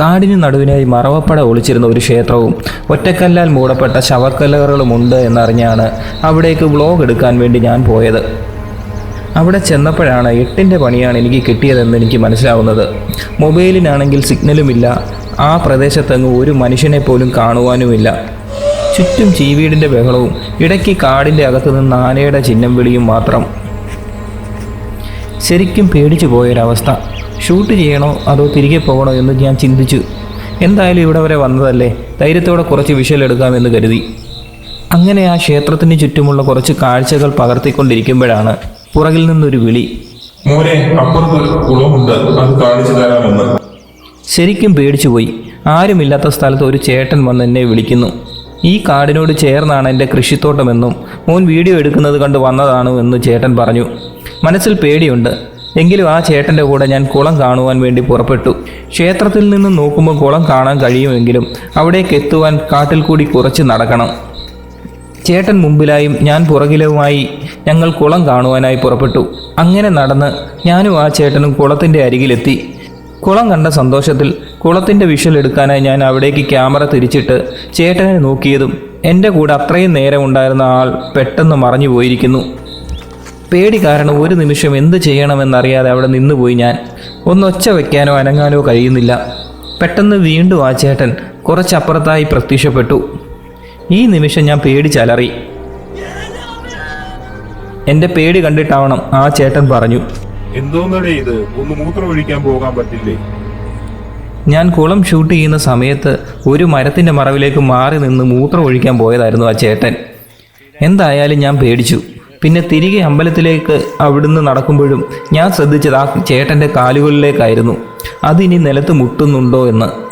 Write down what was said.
കാടിന് നടുവിനായി മറവപ്പട ഒളിച്ചിരുന്ന ഒരു ക്ഷേത്രവും ഒറ്റക്കല്ലാൽ മൂടപ്പെട്ട ശവക്കല്ലറുകളുമുണ്ട് എന്നറിഞ്ഞാണ് അവിടേക്ക് വ്ലോഗ് എടുക്കാൻ വേണ്ടി ഞാൻ പോയത്. അവിടെ ചെന്നപ്പോഴാണ് എട്ടിന്റെ പണിയാണ് എനിക്ക് കിട്ടിയതെന്ന് എനിക്ക് മനസ്സിലാവുന്നത്. മൊബൈലിനാണെങ്കിൽ സിഗ്നലുമില്ല. ആ പ്രദേശത്തെങ്ങും ഒരു മനുഷ്യനെ പോലും കാണുവാനുമില്ല. ചുറ്റും ചീവീടിന്റെ ബഹളവും ഇടയ്ക്ക് കാടിന്റെ അകത്തു നിന്ന് ആനയുടെ ചിഹ്നം വിളിയും മാത്രം. ശരിക്കും പേടിച്ചു പോയൊരവസ്ഥ. ഷൂട്ട് ചെയ്യണോ അതോ തിരികെ പോകണോ എന്ന് ഞാൻ ചിന്തിച്ചു. എന്തായാലും ഇവിടെ വരെ വന്നതല്ലേ? ധൈര്യത്തോടെ കുറച്ച് വിഷ്വൽ എടുക്കാമെന്ന് കരുതി. അങ്ങനെ ആ ക്ഷേത്രത്തിന് ചുറ്റുമുള്ള കുറച്ച് കാഴ്ചകൾ പകർത്തിക്കൊണ്ടിരിക്കുമ്പോഴാണ് പുറകിൽ നിന്നൊരു വിളി. മോനെ അപ്പുറത്തൊരു കുളമുണ്ട്. അത് കാണിച്ചു തരാമെന്ന്. ശരിക്കും പേടിച്ചുപോയി. ആരുമില്ലാത്ത സ്ഥലത്ത് ഒരു ചേട്ടൻ വന്ന് എന്നെ വിളിക്കുന്നു. ഈ കാടിനോട് ചേർന്നാണ് എന്റെ കൃഷിത്തോട്ടമെന്നും മോൻ വീഡിയോ എടുക്കുന്നത് കണ്ട് വന്നതാണ് എന്ന് ചേട്ടൻ പറഞ്ഞു. മനസ്സിൽ പേടിയുണ്ട്. എങ്കിലും ആ ചേട്ടന്റെ കൂടെ ഞാൻ കുളം കാണുവാൻ വേണ്ടി പുറപ്പെട്ടു. ക്ഷേത്രത്തിൽ നിന്ന് നോക്കുമ്പോൾ കുളം കാണാൻ കഴിയുമെങ്കിലും അവിടേക്ക് എത്തുവാൻ കാട്ടിൽ കൂടി കുറച്ച് നടക്കണം. ചേട്ടൻ മുമ്പിലായും ഞാൻ പുറകിലുമായി ഞങ്ങൾ കുളം കാണുവാനായി പുറപ്പെട്ടു. അങ്ങനെ നടന്ന് ഞാനും ആ ചേട്ടനും കുളത്തിന്റെ അരികിലെത്തി. കുളം കണ്ട സന്തോഷത്തിൽ കുളത്തിന്റെ വിഷ്വൽ എടുക്കാനായി ഞാൻ അവിടേക്ക് ക്യാമറ തിരിച്ചിട്ട് ചേട്ടനെ നോക്കിയതും എന്റെ കൂടെ അത്രയും നേരം ഉണ്ടായിരുന്ന ആൾ പെട്ടെന്ന് മറഞ്ഞു പോയിരിക്കുന്നു പേടി കാരണം ഒരു നിമിഷം എന്ത് ചെയ്യണമെന്നറിയാതെ അവിടെ നിന്നുപോയി ഞാൻ. ഒന്നൊച്ച വയ്ക്കാനോ അനങ്ങാനോ കഴിയുന്നില്ല. പെട്ടെന്ന് വീണ്ടും ആ ചേട്ടൻ കുറച്ചപ്പുറത്തായി പ്രത്യക്ഷപ്പെട്ടു. ഈ നിമിഷം ഞാൻ പേടിച്ചലറി എന്റെ പേടി കണ്ടിട്ടാവണം ആ ചേട്ടൻ പറഞ്ഞു. എന്തോന്നടേ ഇത്? ഒന്ന് മൂത്രമൊഴിക്കാൻ പോകാൻ പറ്റില്ലേ? ഞാൻ കുളം ഷൂട്ട് ചെയ്യുന്ന സമയത്ത് ഒരു മരത്തിന്റെ മറവിലേക്ക് മാറി നിന്ന് മൂത്രം ഒഴിക്കാൻ പോയതായിരുന്നു ആ ചേട്ടൻ. എന്തായാലും ഞാൻ പേടിച്ചു. പിന്നെ തിരികെ അമ്പലത്തിലേക്ക് അവിടുന്ന് നടക്കുമ്പോഴും ഞാൻ ശ്രദ്ധിച്ചത് ആ ചേട്ടന്റെ കാലുകളിലേക്കായിരുന്നു. അതിനി നിലത്ത് മുട്ടുന്നുണ്ടോ എന്ന്.